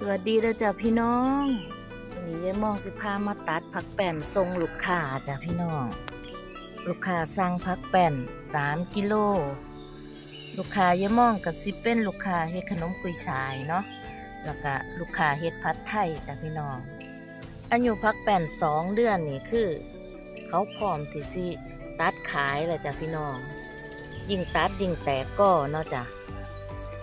สวัสดีเด้อจ้ะพี่น้องวันนี้ยายมองสิพามาตัดผักแป้นทรงลูกค้าจ้ะพี่น้อง ลูกค้าสั่งผักแป้นสามกิโล ลูกค้ายายมองกับสิเป็นลูกค้าเฮ็ดขนมกุยชายเนาะ แล้วก็ลูกค้าเฮ็ดผัดไทยจ้ะพี่น้อง อายุผักแป้นสองเดือนนี่คือ เขาพร้อมที่สิตัดขายแล้วจ้ะพี่น้อง ยิ่งตัดยิ่งแตกก็เนาะจ้ะ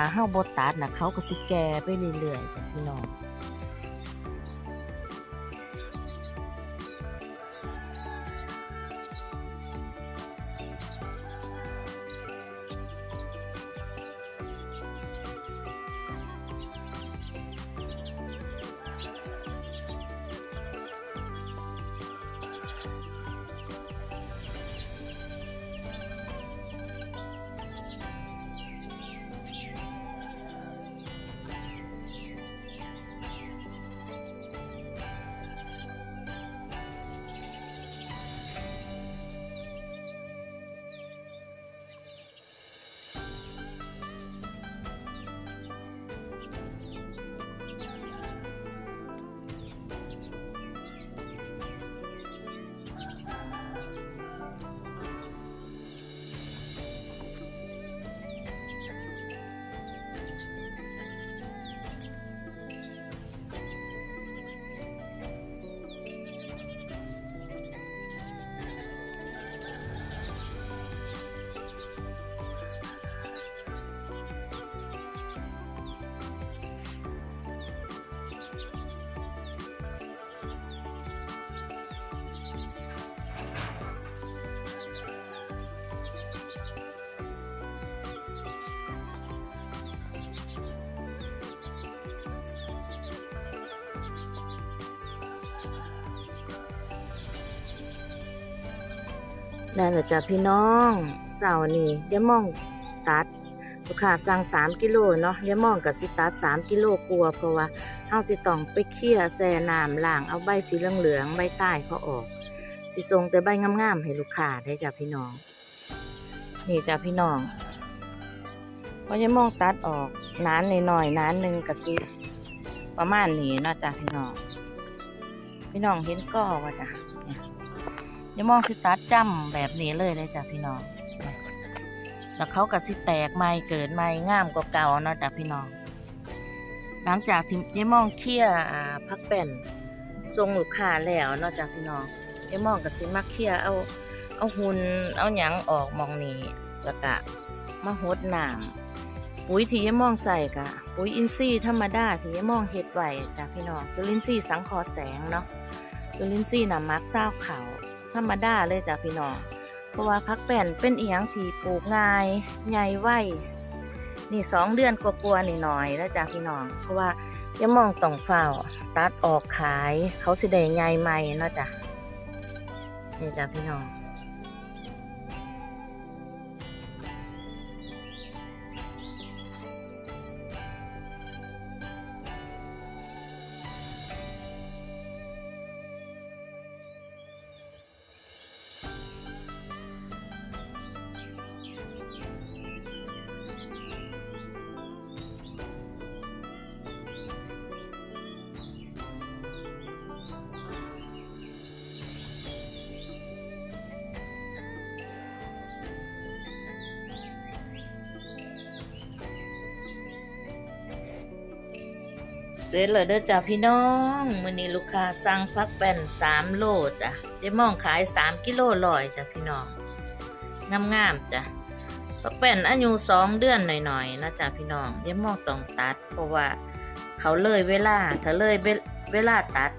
ถ้าเฮาบ่ตัดนะเขาก็สิแก่ไปเรื่อยๆจ้ะพี่น้อง นั่นแหละจ้ะพี่น้องเสาร์นี้เดี๋ยวมองตัดลูกค้าสั่ง3กิโลเนาะเดี๋ยวมองกับสิตัด3กิโลกลัวเพราะว่าเฮาสิต้องไปเคี่ยแซ่น้ำล้างเอาใบสีเหลืองๆใบใต้เขาออก สิส่งแต่ใบงามๆให้ลูกค้าได้จ้ะพี่น้อง นี่จ้ะพี่น้องพอจะมองตัดออกนานหน่อยๆนานหนึ่งก็สิประมาณนี้เนาะจ้ะพี่น้อง พี่น้องเห็นก็ว่าจ้ะเนี่ย ย่ามองสิตัดจ้ำแบบนี้เลยเลยจ้ะพี่น้อง แล้วเขาก็สิแตกใหม่เกิดใหม่งามกว่าเก่าเนาะจ้ะพี่น้อง หลังจากที่ยมองเคี่ยพักแป้นทรงลูกค้าแล้วเนาะจ้ะพี่น้องยมองก็สิมาเคี่ยเอาเอาหุ่นเอาหยังออกมองนี้แล้วก็มาหดน้ำปุ๋ยที่ยมองใส่กะปุ๋ยอินทรีย์ธรรมดาที่ยมองเฮ็ดไว้จ้ะพี่น้องจุลินทรีย์สังคอแสงเนาะจุลินทรีย์น้ำมักเศร้าวขาว ธรรมดาเลยจ้ะพี่น้อง เพราะว่าพักแป้นเป็นเอียงที่ปลูกง่ายใหญ่ไวนี่สองเดือนกลัวๆนี่หน่อยแล้วจ้ะพี่น้อง เพราะว่าอย่ามองต่องเฝ้าตัดออกขายเขาสิได้ใหญ่ใหม่นะจ้ะนี่จ้ะพี่น้อง เสร็จเลยเด้อจ้ะพี่น้องมื้อนี้ลูกค้าสั่งพักแป้นสามโลจ้ะได้มองขายสามกิโลลอยจ้ะพี่น้องงามๆจ้ะพักแป้นอายุสองเดือนหน่อยๆนะจ้ะพี่น้องเดียมองต้องตัด เพราะว่าเขาเลยเวลาถ้าเลยเวเวลาตัด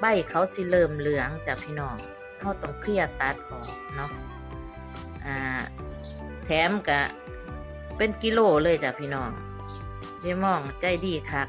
ใบเขาสิเริ่มเหลืองจ้ะพี่น้องเขาต้องเคลียร์ตัดออกเนาะอ่าแถมกะเป็นกิโลเลยจ้ะพี่น้องเดียมองใจดีคัก